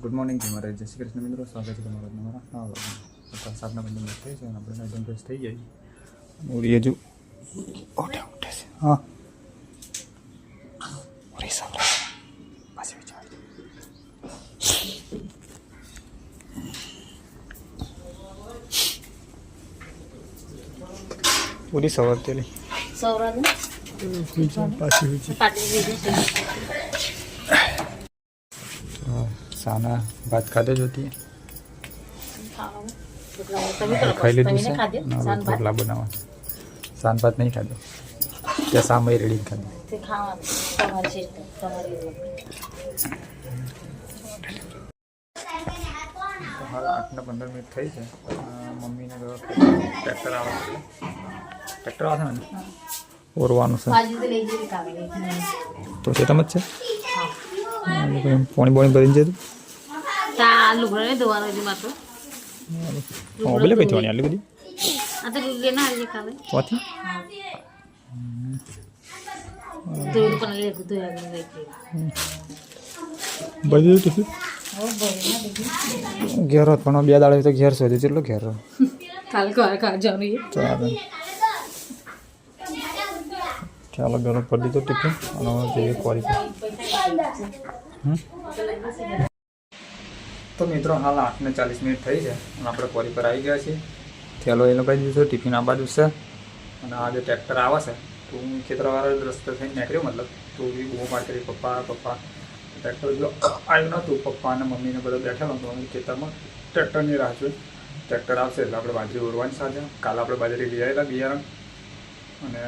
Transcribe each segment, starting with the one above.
Good morning જય મારા જય શ્રી કૃષ્ણ મિત્રો. સ્વાગત છે તમારા તમારા હા અત્યારે સાતના બંને થઈ છે અને આપણે નાઇટ ફ્રેશ થઈ જાય ઉરી હજુ ઓઠે ઉઠે છે. હા. ઉરી સાંભળે. પાછી વિચાર પૂરી સવાર તેલી સવાર પાછી વિચાર. તો સાના ભાત ખાધો જ હતી ખાઈ લીધું છે રોટલા બનાવવા સાન ભાત નહીં ખાધો ત્યાં સામે રેડી ખાધો. હાલ આઠને પંદર મિનિટ થઈ છે મમ્મીને તો ટ્રેક્ટર આવે છે ટ્રેક્ટર આવે છે ને ઓરવાનું છે તો છે તમે જ છે પોણી બોણી ભરીને જતું તા લુગડો ને ધોવાનો છે માત્ર મોબાઈલ કઈ થવાની આટલી બધી આ તો લુગડે ના આવી કાલે ચોથી ધોઈ પણ લે ધોઈ આગળ લઈ બધી ટિફિન હો ભરી ના દીધી ઘેર હોત પણ બે દાડે તો ઘેર શોધ્યું કેટલો ઘેર કાલે જવાનું ચાલો ચાલો ગરમ કરી દીધો ટિફિન અને જઈએ કોરી પર હમ? તો મિત્રો, હાલ આઠને ચાલીસ મિનિટ થઈ છે અને આપણે કોરી પર આવી ગયા છીએ. થેલો એ ભાઈ દીધો ટિફિન આ બાજુ છે અને આ જે ટ્રેક્ટર આવે છે, તો હું ખેતરવાળા રસ્તે થઈને નીકળ્યો, મતલબ તો બી બહુ કરી, પપ્પા પપ્પા. ટ્રેક્ટર જો આવ્યું નહોતું, પપ્પા અને મમ્મીને બધા બેઠેલો, તો અમે ખેતરમાં ટ્રેક્ટરની રાહ જોઈ. ટ્રેક્ટર આવશે એટલે આપણે બાજરી ઓરવાની સાથે, કાલે આપણે બાજરી લઈ આવેલા બિયારણ. અને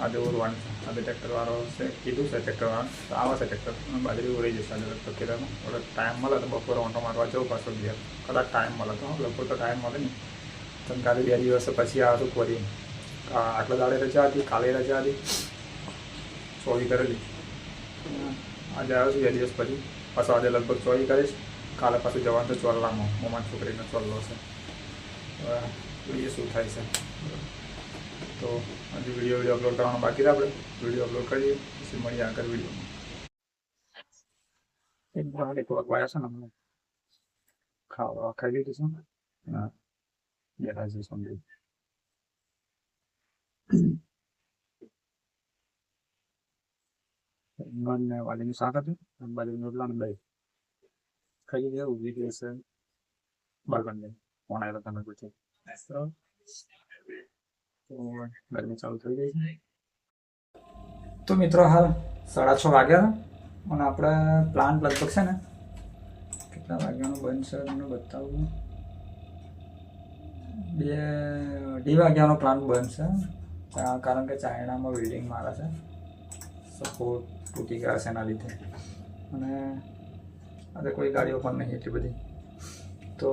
આજે ઓરવાનું છે આજે ટ્રેક્ટરવાળો છે કીધું છે ટ્રેક્ટરવાળા તો આવે છે ટ્રેક્ટર બાજરી ઓરાઈ જશે આજે લગભગ ખેતરમાં થોડો ટાઈમ મળે તો બપોરે ઓંટો મારવા જવું પાછો ઘેર કદાચ ટાઈમ મળે તો લગભગ તો ટાઈમ મળે નહીં તમે કાલે બે દિવસ પછી આવશું ફરી આ આટલા દાડે રજા હતી કાલે રજા હતી ચોવી કરેલી આજે આવ્યો છું બે દિવસ પછી પાછો આજે લગભગ ચોવી કરીશ કાલે પાછું જવાનું તો ચોરલામાં મોમાં છોકરીનો ચોરલો છે જોઈએ શું થાય છે તો હજી વીડિયો વીડિયો અપલોડ કરવાનો બાકી છે. આપણે વીડિયો અપલોડ કરીએ પછી મળીએ આગળ વિડીયોમાં થોડાક વાયા છે ને અમને ખાવા ખાઈ લીધું છે ને? હા. છે સમજી મને વાલીનું શાક હતું. અને બાજરીનું રોટલા દહીં. ખાઈ લીધું ઊભી ગઈ છે. બાળપણને. ફોન તમે પૂછે ગરમી ચાલુ થઈ ગઈ. છે તો મિત્રો હાલ સાડા છ વાગ્યા અને આપણે પ્લાન લગભગ છે ને કેટલા વાગ્યાનો બનશે તમને બતાવું? બે, અઢી વાગ્યાનો પ્લાન બનશે છે. કારણ કે ચાઇનામાં બિલ્ડિંગ મારે છે. સપોર્ટ તૂટી ગયા છે એના લીધે. અને આજે કોઈ ગાડીઓ પણ નહીં એટલી બધી. તો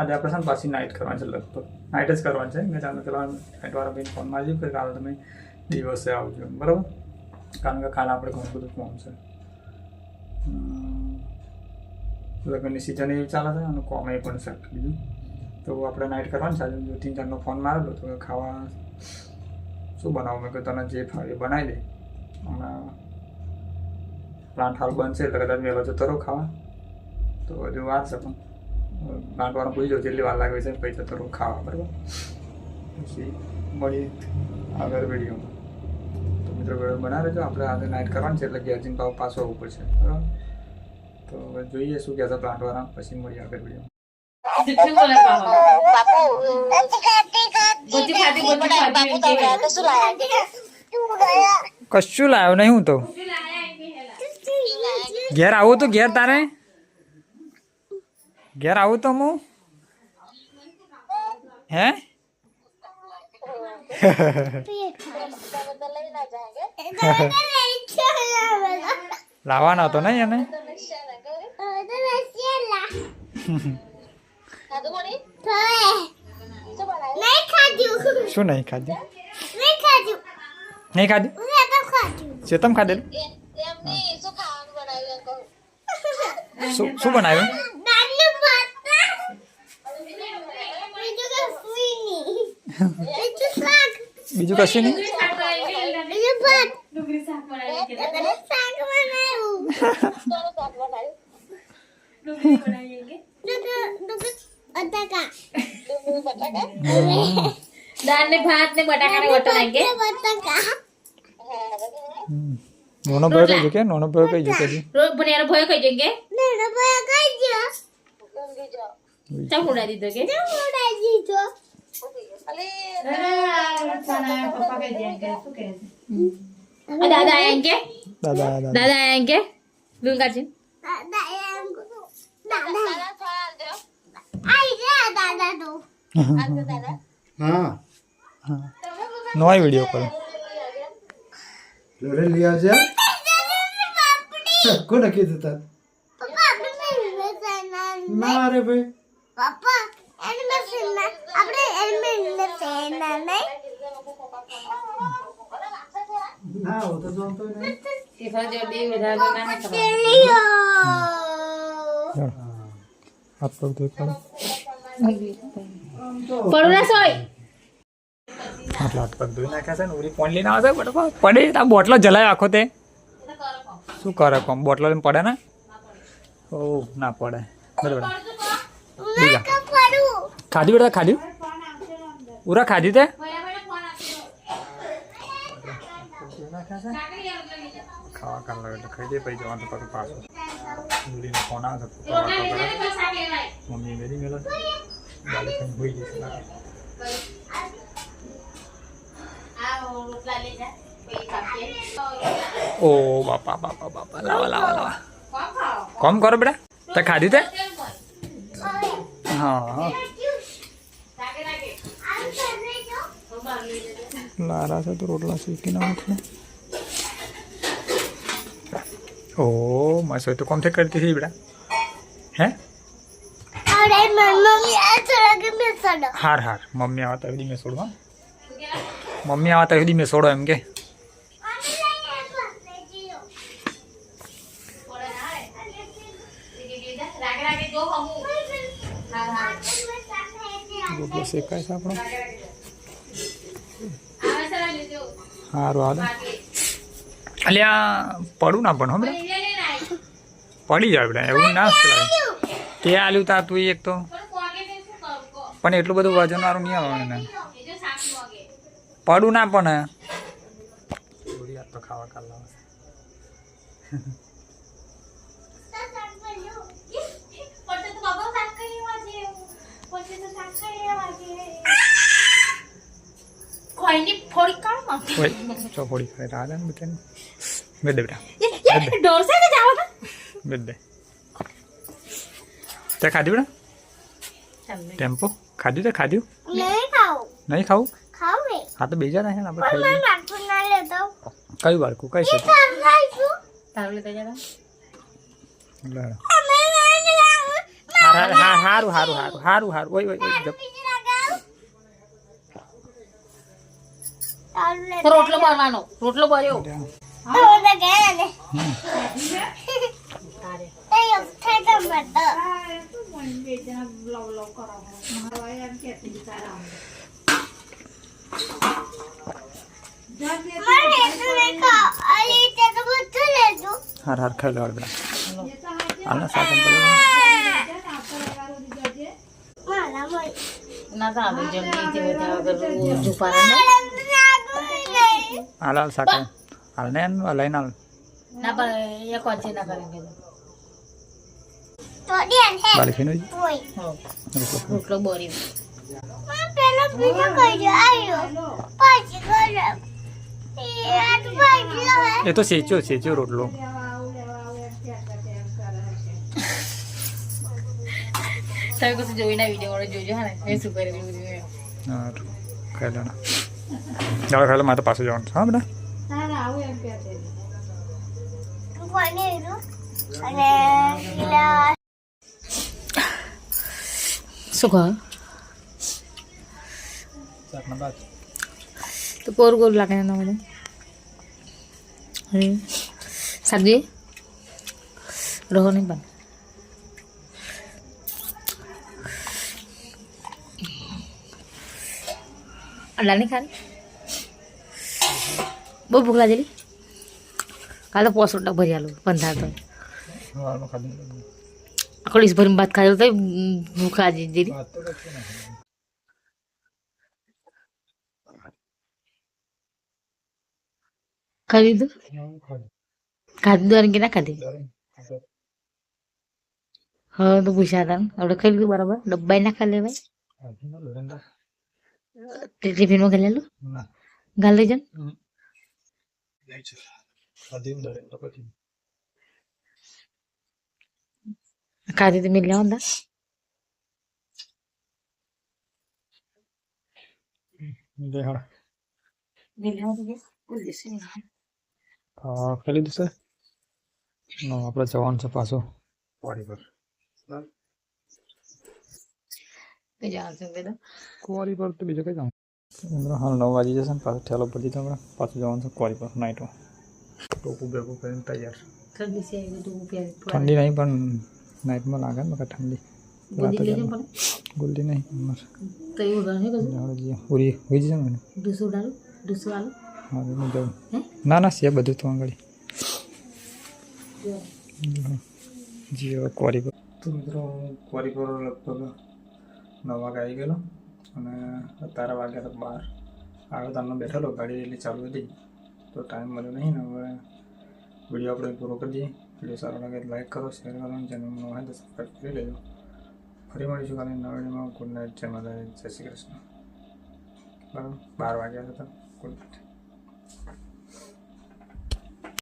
આજે આપણે છે પાછી નાઇટ કરવાની છે લગભગ. નાઇટ જ કરવાની છે. મેં ચાલો પેલા નાઇટવાળા બેન ફોન મારી કે કાલે તમે દિવસે આવજો બરાબર? કારણ કે કાલે આપણે ઘણું બધું ફોન છે. લગ્નની સિઝન એવી ચાલે છે અને કોમે પણ છે. બીજું? તો આપણે નાઇટ કરવાની છે. જો ત્રણ ચારનો ફોન મારેલો તો ખાવા શું બનાવું? મેં કે તને જે ફાવે એ બનાવી દે. હમણાં પ્લાન્ટ હાલ બનશે એટલે કદાચ વહેલો જતો રહો ખાવા. તો હજુ વાર છે પણ. પ્લાન્ટ પૂછજો જેટલી વાર લાગે છે પછી જતો રહો ખાવા બરાબર? પછી મળી આગળ વિડીયોમાં તો મિત્રો વીડિયો બનાવે જો આપણે આજે નાઇટ કરવાની છે એટલે ગેરજીન પાવ પાછો ઉપર પડશે બરાબર? તો હવે જોઈએ શું કહે છે પ્લાન્ટવાળા પછી મળીએ આગળ વીડિયો કશું લાવ્યો નહીં હું તો. ઘેર આવું તો ઘેર તારે? ઘેર આવું તો હું? હે? લાવવાનો હતો ને એને? શું નહીં ખાધું? નહીં ખાધું? ચેતમ ખાધેલું? શું શું બનાવ્યું? બીજું કશું નહીં? દાળ ને ભાત ને બટાકા ને વટો નાખે હમ. નાનો ભાઈ કઈ જગ્યાએ નાનો ભાઈ કઈ જગ્યાએ રોજ ભણ્યાનો ભય ખાઈ જંગે ચાલ ઉડા દીધો કે? દાદા આયા કે દાદા દાદા દાદા આયા કે લૂન કાઢી હા નવાઈ વીડિયો કોલ લોરે લઈ આવજે કોને કીધું તાર ના રે ભાઈ પપ્પા એનિમેશન આપણે એનિમેશન નહીં ના હું તો જોતો નહીં ટિફિન જો બે વધારે ના ખબર હાથ પગ ધોઈ કાઢો પડું ના સોય આટલા હાથ પગ ધોઈ નાખ્યા છે ને ઉરી પોણ લઈને આવે છે પડે આ બોટલો જલાય આખો તે શું કરે કોમ બોટલો લઈને પડે ને ઓ ના પડે બરાબર બીજા પડું ખાધી બેટા ખાધ્યું ઉરા ખાધી તે? ખાવા કાઢ લાગે એટલે ખાઈ દે પછી જવાનું તો પાછું પાછું મુડીનો ફોન આવે કરે મમ્મી મેરી મેલો ગાડી ખાઈને હોઈ જશે ઓ, બાપા બાપા બાપા. લાવા લાવા લાવા. કોમ કરો બેટા? તે ખાધી તે? હા. લારા છે તો રોટલા શીખી નાખું ઓ મસ્ત હોય તો કોમથી કરતી હતી બેટા હે હાર હાર મમ્મી આવતા સુધી મેં છોડવા મમ્મી આવતા સુધી મેં છોડો એમ કે રોટલો શેકાય છે આપણો સારું હાલે. અલ્યા પડું ના પણ હમણાં પડી જાય આપણે એવું ના કરાય તે આલ્યું તા, તું એક તો. પણ એટલું બધું વજન વાળું નહીં આવે ને પડું ના પણ ખાવા કાઢ રાહ ને બધાને બેદ દે બેટા ડોરસે કે જાવ ને બેદ દે તે ખાધી બેટા ટેમ્પો ખાધ્યું તે ખાધ્યું નહીં ખાવું ને હા તો બેજા નહીં આપણે ના લેતો કયું બાળકું કઈ છે સારું ખાવું હાર હાર હાર હારું હારું હારું હારું હારું ઓય ઓય ઓય જપ. બીજી લગાવ તારું લે તો રોટલો ભરવાનો રોટલો ભર્યો તો ને ગયા ને એ થઈ તો મત મને એટલું નહીં ખાવ અલી તે તો રોટલો બર્યો હાર હાર ખાઈ લો બેટા હાલ. ને તો આવે જલ્દી થી બધા જુપારા ને. હાલ હાલ સાકર હાલ ને લઈને હાલ ના પણ એ કોચી ના કરે કે તો ડેન હે બાલી ખાઈને હોય. રોટલો બોરી પેલા આવ્યો પછી એ તો સેચ્યો સેચ્યો રોટલો તમે કશું જોઈને વીડિયો વાળો જોજો હા ને એ શું કરે હા ખાઈ લેਣਾ ચાલો ખાઈ લો મારે તો પાછું જવાનું છે હા બેટા કોને એનું અને પેલા શું કહો શાકના બાદ તો કોર કોર લાગે ને બધું અરે સબ્જી રહો નહીં પણ અંડા નહીં ખાને બહુ ભૂખ લાગેલી કાલે પોસ રોટલા ભરી આલું પંદર તો સવારનું ખાધું આખો ડીશ ભરીને ભાત ખાધો તો ભૂખ આજે જેરી ખાઈ લીધું ખાધું અને કે ના ખાધી હા તો પૂછ્યા હતા આપણે ખાઈ લીધું બરાબર ડબ્બાઈ ના ખાઈ લેવાય તે ટિફિનમાં ખાઈ લેલું ગાલ લઈ જાન કાદી તમે દેશે નહીં ખાલી દીધું આપડે જવાનું છે પાછું પર કઈ જવાનું છે કુંવારી પર તો બીજું કઈ જવાનું હમણાં હાલ નવ વાગી જશે ને પાછું ઠેલો પડી જશે પાછું જવાનું છે કુંવારી પર નાઇટમાં ટોપું બેપું કરીને તૈયાર ઠંડી છે એવું તો પ્યારી ઠંડી નહીં પણ નાઇટમાં લાગે ને ઠંડી. ગુલ્લી નહીં તો એવું આપણે જઈએ. હોઈ જશે ને ડુસુ ડાલું ડુસુ આલું? હા હું? જાઉં ના ના છે બધું તો આંગળી. જીઓ ક્વારી પર. તો મિત્રો કોરી પર લગભગ નવ વાગે આવી ગયેલો અને અત્યારે વાગ્યા તો બાર. આગળ તમને બેઠેલો, ગાડી એટલી ચાલુ હતી. તો ટાઈમ મળ્યો નહીં ને હવે વીડિયો આપણે પૂરો કરી દઈએ. વીડિયો સારો લાગે લાઈક કરો શેર કરો અને હોય તો સબસ્ક્રાઈબ કરી લેજો. ફરી મળીશું કાલે નવા વિડીયોમાં. ગુડ નાઇટ જય માતા જય શ્રી કૃષ્ણ. બરાબર? બાર વાગ્યા હતા ગુડ નાઇટ